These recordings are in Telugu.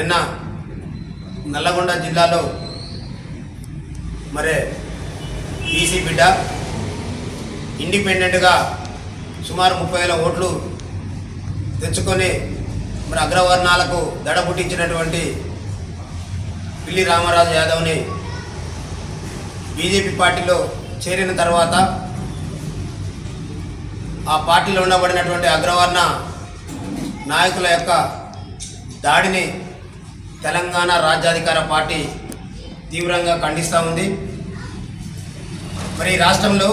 నిన్న నల్లగొండ జిల్లాలో మరి ఈసీ బిడ్డ ఇండిపెండెంట్గా సుమారు ముప్పై వేల ఓట్లు తెచ్చుకొని మరి అగ్రవర్ణాలకు దడ పుట్టించినటువంటి పిల్లి రామరాజు యాదవ్ని బీజేపీ పార్టీలో చేరిన తర్వాత ఆ పార్టీలో ఉండబడినటువంటి అగ్రవర్ణ నాయకుల యొక్క దాడిని తెలంగాణ రాజ్యాధికార పార్టీ తీవ్రంగా ఖండిస్తూ ఉంది. మరి రాష్ట్రంలో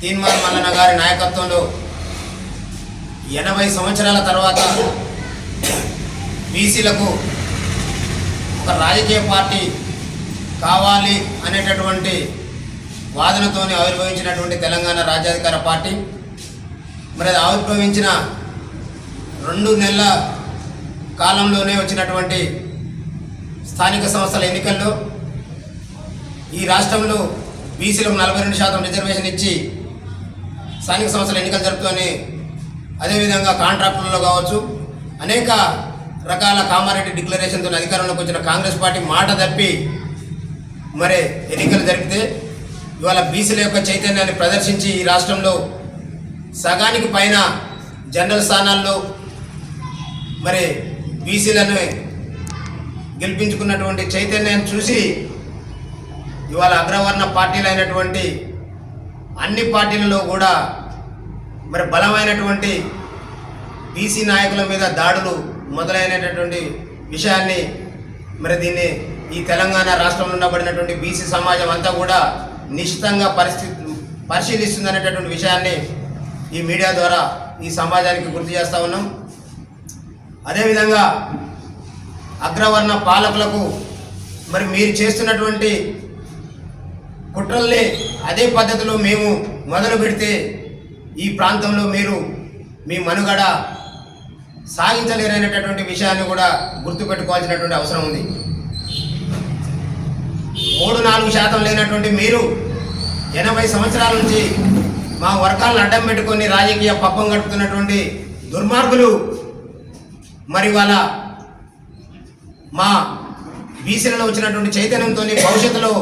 తీన్మార్ మల్లన్న గారి నాయకత్వంలో ఎనభై సంవత్సరాల తర్వాత బీసీలకు ఒక రాజకీయ పార్టీ కావాలి అనేటటువంటి వాదనతోనే ఆవిర్భవించినటువంటి తెలంగాణ రాజ్యాధికార పార్టీ. మరి అది ఆవిర్భవించిన రెండు నెలల కాలంలోనే వచ్చినటువంటి స్థానిక సంస్థల ఎన్నికల్లో ఈ రాష్ట్రంలో బీసీలకు నలభై రెండు శాతం రిజర్వేషన్ ఇచ్చి స్థానిక సంస్థల ఎన్నికలు జరుపుతూనే అదేవిధంగా కాంట్రాక్టులలో కావచ్చు అనేక రకాల కామారెడ్డి డిక్లరేషన్తో అధికారంలోకి వచ్చిన కాంగ్రెస్ పార్టీ మాట తప్పి మరి ఎన్నికలు జరిపితే ఇవాళ బీసీల యొక్క చైతన్యాన్ని ప్రదర్శించి ఈ రాష్ట్రంలో సగానికి పైన జనరల్ స్థానాల్లో మరి బీసీలను గెలిపించుకున్నటువంటి చైతన్యాన్ని చూసి ఇవాళ అగ్రవర్ణ పార్టీలు అయినటువంటి అన్ని పార్టీలలో కూడా మరి బలమైనటువంటి బీసీ నాయకుల మీద దాడులు మొదలైనటువంటి విషయాన్ని మరి దీన్ని ఈ తెలంగాణ రాష్ట్రంలో ఉండబడినటువంటి బీసీ సమాజం అంతా కూడా నిశ్చితంగా పరిస్థితి పరిశీలిస్తుందనేటటువంటి విషయాన్ని ఈ మీడియా ద్వారా ఈ సమాజానికి గుర్తు చేస్తూ ఉన్నాం. అదేవిధంగా అగ్రవర్ణ పాలకులకు మరి మీరు చేస్తున్నటువంటి కుట్రల్ని అదే పద్ధతిలో మేము మొదలు పెడితే ఈ ప్రాంతంలో మీరు మీ మనుగడ సాగించలేరనేటటువంటి విషయాన్ని కూడా గుర్తుపెట్టుకోవాల్సినటువంటి అవసరం ఉంది. మూడు నాలుగు శాతం లేనటువంటి మీరు ఎనభై సంవత్సరాల నుంచి మా వర్గాలను అడ్డం పెట్టుకొని రాజకీయ పప్పం గడుపుతున్నటువంటి దుర్మార్గులు మరి వాళ్ళ మా బీసీలలో వచ్చినటువంటి చైతన్యంతో భవిష్యత్తులో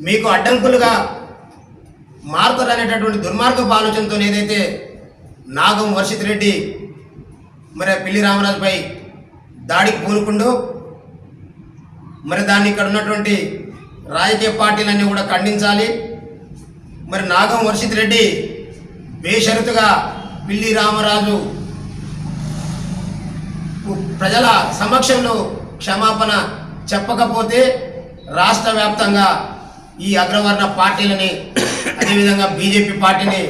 మీకు అడ్డంకులుగా మారుతారనేటటువంటి దుర్మార్గపు ఆలోచనతో ఏదైతే నాగం వర్షిత్ రెడ్డి మరి పిల్లి రామరాజుపై దాడికి పూనుకుండో మరి దాన్ని ఇక్కడ ఉన్నటువంటి రాజకీయ పార్టీలన్నీ కూడా ఖండించాలి. మరి నాగం వర్షిత్ రెడ్డి బేషరతుగా పిల్లి రామరాజు ప్రజల సమక్షంలో క్షమాపణ చెప్పకపోతే రాష్ట్ర వ్యాప్తంగా ఈ అగ్రవర్ణ పార్టీలని అదేవిధంగా బీజేపీ పార్టీని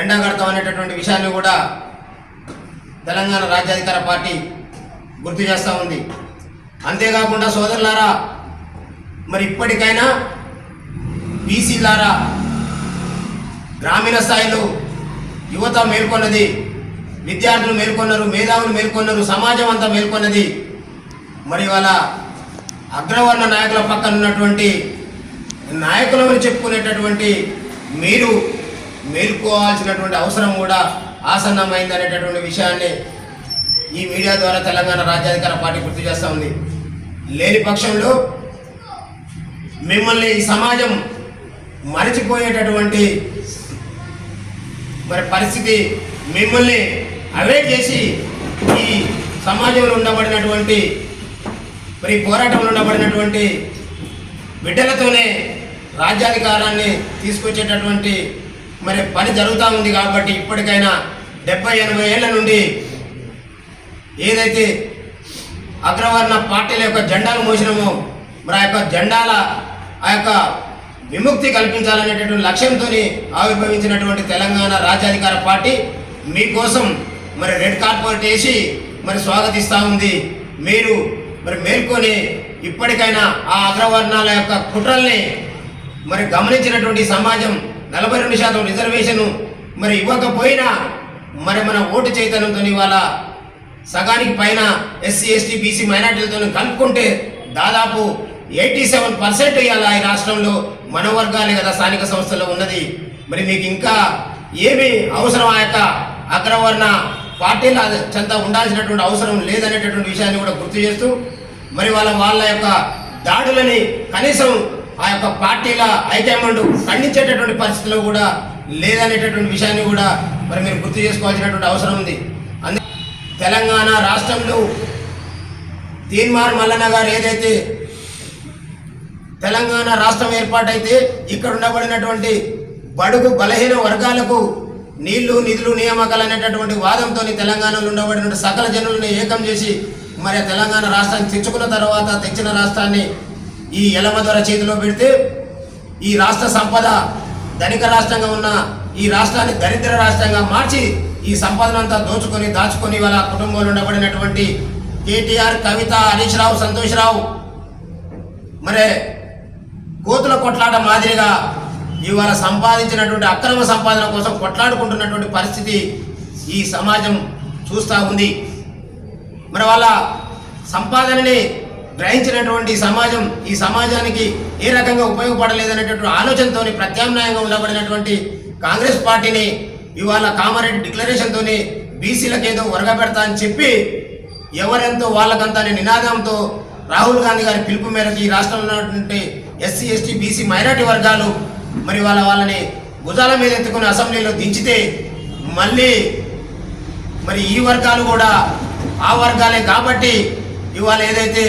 ఎండగడతాం అనేటటువంటి విషయాన్ని కూడా తెలంగాణ రాజ్యాధికార పార్టీ గుర్తు చేస్తూ ఉంది. అంతేకాకుండా సోదరులారా మరి ఇప్పటికైనా బీసీలారా గ్రామీణ స్థాయిలో యువత మేల్కొన్నది విద్యార్థులు మేల్కొన్నారు మేధావులు మేల్కొన్నారు సమాజం అంతా మేల్కొన్నది. మరి వాళ్ళ అగ్రవర్ణ నాయకుల పక్కన ఉన్నటువంటి నాయకులను చెప్పుకునేటటువంటి మీరు మేల్కోవాల్సినటువంటి అవసరం కూడా ఆసన్నమైంది అనేటటువంటి విషయాన్ని ఈ మీడియా ద్వారా తెలంగాణ రాజ్యాధికార పార్టీ గుర్తు చేస్తూ ఉంది. లేని పక్షంలో మిమ్మల్ని ఈ సమాజం మరచిపోయేటటువంటి మరి పరిస్థితి మిమ్మల్ని అవే చేసి ఈ సమాజంలో ఉండబడినటువంటి మరి పోరాటంలో ఉండబడినటువంటి బిడ్డలతోనే రాజ్యాధికారాన్ని తీసుకొచ్చేటటువంటి మరి పని జరుగుతూ ఉంది కాబట్టి ఇప్పటికైనా డెబ్బై ఎనభై ఏళ్ళ నుండి ఏదైతే అగ్రవర్ణ పార్టీల యొక్క జెండాలు మోసినామో మరి ఆ యొక్క జెండాల ఆ యొక్క విముక్తి కల్పించాలనేటటువంటి లక్ష్యంతో ఆవిర్భవించినటువంటి తెలంగాణ రాజ్యాధికార పార్టీ మీకోసం మరి రెడ్ కార్పెట్ వేసి మరి స్వాగతిస్తూ ఉంది. మీరు మరి మేల్కొని ఇప్పటికైనా ఆ అగ్రవర్ణాల యొక్క కుట్రల్ని మరి గమనించినటువంటి సమాజం నలభై రెండు శాతం రిజర్వేషన్ మరి ఇవ్వకపోయినా మరి మన ఓటు చైతన్యంతో ఇవాళ సగానికి పైన ఎస్సీ ఎస్టీ బీసీ మైనార్టీలతో కలుపుకుంటే దాదాపు ఎయిటీ సెవెన్ పర్సెంట్ ఇవాళ ఈ రాష్ట్రంలో మన వర్గాలే కదా స్థానిక సంస్థల్లో ఉన్నది. మరి మీకు ఇంకా ఏమి అవసరం ఆ యొక్క అగ్రవర్ణ పార్టీల చెంత ఉండాల్సినటువంటి అవసరం లేదనేటటువంటి విషయాన్ని కూడా గుర్తు చేస్తూ మరి వాళ్ళ వాళ్ళ యొక్క దాడులని కనీసం ఆ యొక్క పార్టీల హైకమాండ్ ఖండించేటటువంటి పరిస్థితిలో కూడా లేదనేటటువంటి విషయాన్ని కూడా మరి మీరు గుర్తు చేసుకోవాల్సినటువంటి అవసరం ఉంది. అందు తెలంగాణ రాష్ట్రంలో తీన్మార్ మల్లన్న గారు ఏదైతే తెలంగాణ రాష్ట్రం ఏర్పాటైతే ఇక్కడ ఉండబడినటువంటి బడుగు బలహీన వర్గాలకు నీళ్ళు నిధులు నియామకాలు అనేటటువంటి వాదంతో తెలంగాణలో ఉండబడిన సకల జనులను ఏకం చేసి మరి తెలంగాణ రాష్ట్రాన్ని తెచ్చుకున్న తర్వాత తెచ్చిన రాష్ట్రాన్ని ఈ ఎలమదొర చేతిలో పెడితే ఈ రాష్ట్ర సంపద ధనిక రాష్ట్రంగా ఉన్న ఈ రాష్ట్రాన్ని దరిద్ర రాష్ట్రంగా మార్చి ఈ సంపదనంతా దోచుకొని దాచుకొని వాళ్ళ కుటుంబంలో ఉండబడినటువంటి కేటీఆర్ కవిత హరీష్ రావు సంతోష్ రావు మరి కోతుల కొట్లాట మాదిరిగా ఇవాళ సంపాదించినటువంటి అక్రమ సంపాదన కోసం కొట్లాడుకుంటున్నటువంటి పరిస్థితి ఈ సమాజం చూస్తూ ఉంది. మరి వాళ్ళ సంపాదనని గ్రహించినటువంటి సమాజం ఈ సమాజానికి ఏ రకంగా ఉపయోగపడలేదనేటటువంటి ఆలోచనతో ప్రత్యామ్నాయంగా ఉండబడినటువంటి కాంగ్రెస్ పార్టీని ఇవాళ కామారెడ్డి డిక్లరేషన్తోని బీసీలకు ఏదో ఒరగబెడతా అని చెప్పి ఎవరెంతో వాళ్ళకంతా అనే నినాదంతో రాహుల్ గాంధీ గారి పిలుపు మేరకు ఈ రాష్ట్రంలో ఉన్నటువంటి ఎస్సీ ఎస్టీ బీసీ మైనార్టీ వర్గాలు మరి వాళ్ళ వాళ్ళని భుజాల మీద ఎత్తుకుని అసెంబ్లీలో దించితే మళ్ళీ మరి ఈ వర్గాలు కూడా ఆ వర్గాలే కాబట్టి ఇవాళ ఏదైతే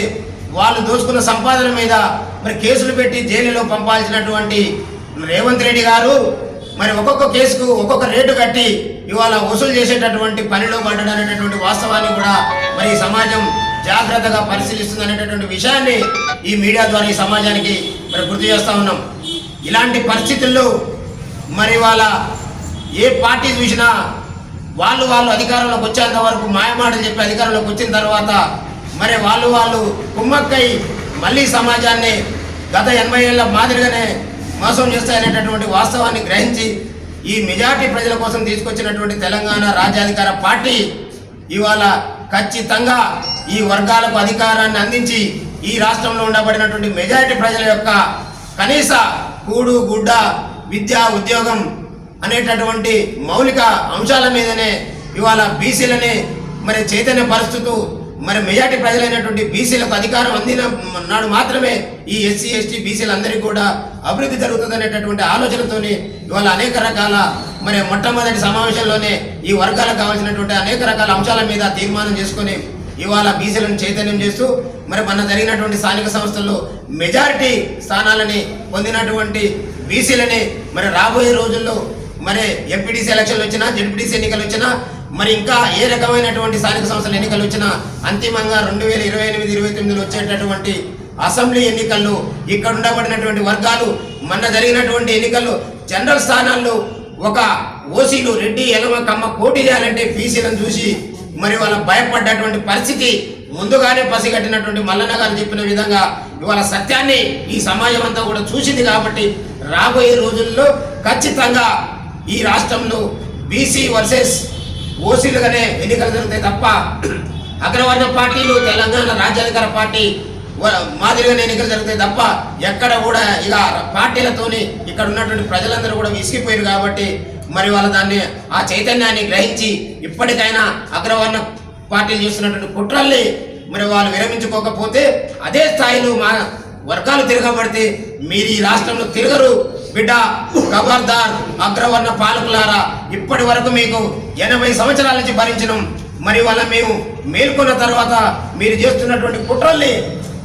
వాళ్ళు దోచుకున్న సంపాదన మీద మరి కేసులు పెట్టి జైలులో పంపాల్సినటువంటి రేవంత్ రెడ్డి గారు మరి ఒక్కొక్క కేసుకు ఒక్కొక్క రేటు కట్టి ఇవాళ వసూలు చేసేటటువంటి పనిలో పడ్డడనేటటువంటి వాస్తవాన్ని కూడా మరి సమాజం జాగ్రత్తగా పరిశీలిస్తుంది అనేటటువంటి విషయాన్ని ఈ మీడియా ద్వారా ఈ సమాజానికి మరి గుర్తు చేస్తా ఉన్నాం. ఇలాంటి పరిస్థితుల్లో మరి వాళ్ళ ఏ పార్టీ చూసినా వాళ్ళు వాళ్ళు అధికారంలోకి వచ్చేంత వరకు మాయమాటలు చెప్పి అధికారంలోకి వచ్చిన తర్వాత మరి వాళ్ళు వాళ్ళు కుమ్మక్కై మళ్ళీ సమాజాన్ని గత ఎనభై ఏళ్ళ మాదిరిగానే మోసం చేస్తాయనేటటువంటి వాస్తవాన్ని గ్రహించి ఈ మెజార్టీ ప్రజల కోసం తీసుకొచ్చినటువంటి తెలంగాణ రాజ్యాధికార పార్టీ ఇవాళ ఖచ్చితంగా ఈ వర్గాలకు అధికారాన్ని అందించి ఈ రాష్ట్రంలో ఉండబడినటువంటి మెజారిటీ ప్రజల యొక్క కనీస కూడు గుడ్డ విద్య ఉద్యోగం అనేటటువంటి మౌలిక అంశాల మీదనే ఇవాళ బీసీలని మరి చైతన్య పరుస్తూ మరి మెజార్టీ ప్రజలైనటువంటి బీసీలకు అధికారం అందిన నాడు మాత్రమే ఈ ఎస్సీ ఎస్టీ బీసీలందరికీ కూడా అభివృద్ధి జరుగుతుంది అనేటటువంటి ఆలోచనతోని ఇవాళ అనేక రకాల మరి మొట్టమొదటి సమావేశంలోనే ఈ వర్గాలకు కావాల్సినటువంటి అనేక రకాల అంశాల మీద తీర్మానం చేసుకొని ఇవాళ బీసీలను చైతన్యం చేస్తూ మరి మన జరిగినటువంటి స్థానిక సంస్థల్లో మెజారిటీ స్థానాలని పొందినటువంటి బీసీలని మరి రాబోయే రోజుల్లో మరి ఎంపీడీసీ ఎలక్షన్లు వచ్చినా జడ్పీడీసీ ఎన్నికలు వచ్చినా మరి ఇంకా ఏ రకమైనటువంటి స్థానిక సంస్థల ఎన్నికలు వచ్చినా అంతిమంగా రెండు వేల ఇరవై ఎనిమిది ఇరవై తొమ్మిదిలో వచ్చేటటువంటి అసెంబ్లీ ఎన్నికల్లో ఇక్కడ ఉండబడినటువంటి వర్గాలు మొన్న జరిగినటువంటి ఎన్నికల్లో జనరల్ స్థానాల్లో ఒక ఓసీలు రెడ్డి ఎలమ కమ్మ పోటీ చేయాలంటే బీసీలను చూసి మరి వాళ్ళ భయపడ్డటువంటి పరిస్థితి ముందుగానే పసిగట్టినటువంటి మల్లన్న గారు చెప్పిన విధంగా ఇవాళ సత్యాన్ని ఈ సమాజం అంతా కూడా చూసింది కాబట్టి రాబోయే రోజుల్లో ఖచ్చితంగా ఈ రాష్ట్రంలో బీసీ వర్సెస్ ఓసీలుగానే ఎన్నికలు జరుగుతాయి తప్ప అగ్రవర్ణ పార్టీలు తెలంగాణ రాజ్యాధికార పార్టీ మాదిరిగానే ఎన్నికలు జరుగుతాయి తప్ప ఎక్కడ కూడా ఇక పార్టీలతోని ఇక్కడ ఉన్నటువంటి ప్రజలందరూ కూడా విసిగిపోయారు కాబట్టి మరి వాళ్ళ దాన్ని ఆ చైతన్యాన్ని గ్రహించి ఇప్పటికైనా అగ్రవర్ణ పార్టీలు చేస్తున్నటువంటి కుట్రల్ని మరి వాళ్ళు విరమించుకోకపోతే అదే స్థాయిలో మా వర్గాలు తిరగబడితే మీరు ఈ రాష్ట్రంలో తిరగరు. బిడ్డ ఖబర్దార్ అగ్రవర్ణ పాలకులారా ఇప్పటి వరకు మీకు ఎనభై సంవత్సరాల నుంచి భరించడం. మరి వాళ్ళ మేము మేల్కొన్న తర్వాత మీరు చేస్తున్నటువంటి కుట్రల్ని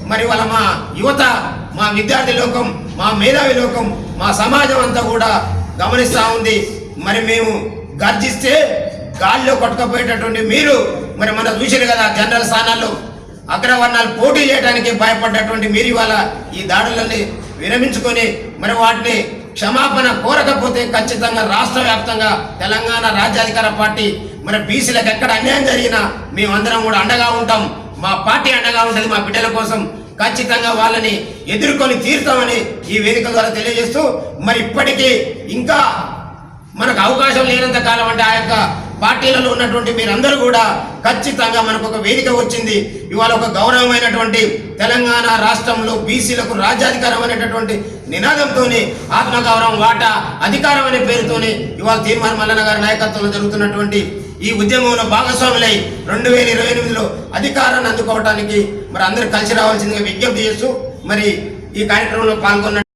మరి వాళ్ళ మా యువత మా విద్యార్థి లోకం మా మేధావి లోకం మా సమాజం అంతా కూడా గమనిస్తూ ఉంది. మరి మేము గర్జిస్తే గాల్లో కొట్టుకపోయేటటువంటి మీరు మరి మన చూసారు కదా జనరల్ స్థానాల్లో అగ్రవర్ణాలు పోటీ చేయడానికి భయపడ్డటువంటి మీరు ఇవాళ ఈ దాడులని విరమించుకొని మరి వాటిని క్షమాపణ కోరకపోతే ఖచ్చితంగా రాష్ట్ర వ్యాప్తంగా తెలంగాణ రాజ్యాధికార పార్టీ మరి బీసీలకు ఎక్కడ అన్యాయం జరిగినా మేమందరం కూడా అండగా ఉంటాం. మా పార్టీ అండగా ఉంటుంది మా బిడ్డల కోసం. ఖచ్చితంగా వాళ్ళని ఎదుర్కొని తీరుతామని ఈ వేదిక ద్వారా తెలియజేస్తూ మరి ఇప్పటికీ ఇంకా మనకు అవకాశం లేనంత కాలం అంటే ఆ యొక్క పార్టీలలో ఉన్నటువంటి మీరందరూ కూడా ఖచ్చితంగా మనకు ఒక వేదిక వచ్చింది. ఇవాళ ఒక గౌరవమైనటువంటి తెలంగాణ రాష్ట్రంలో బీసీలకు రాజ్యాధికారం అనేటటువంటి నినాదంతోనే ఆత్మగౌరవం వాటా అధికారం అనే పేరుతోని ఇవాళ తీర్మాన మల్లన్న గారి నాయకత్వంలో జరుగుతున్నటువంటి ఈ ఉద్యమంలో భాగస్వాములై రెండు వేల ఇరవై ఎనిమిదిలో అధికారాన్ని అందుకోవటానికి మరి అందరూ కలిసి రావాల్సిందిగా విజ్ఞప్తి చేస్తూ మరి ఈ కార్యక్రమంలో పాల్గొన్న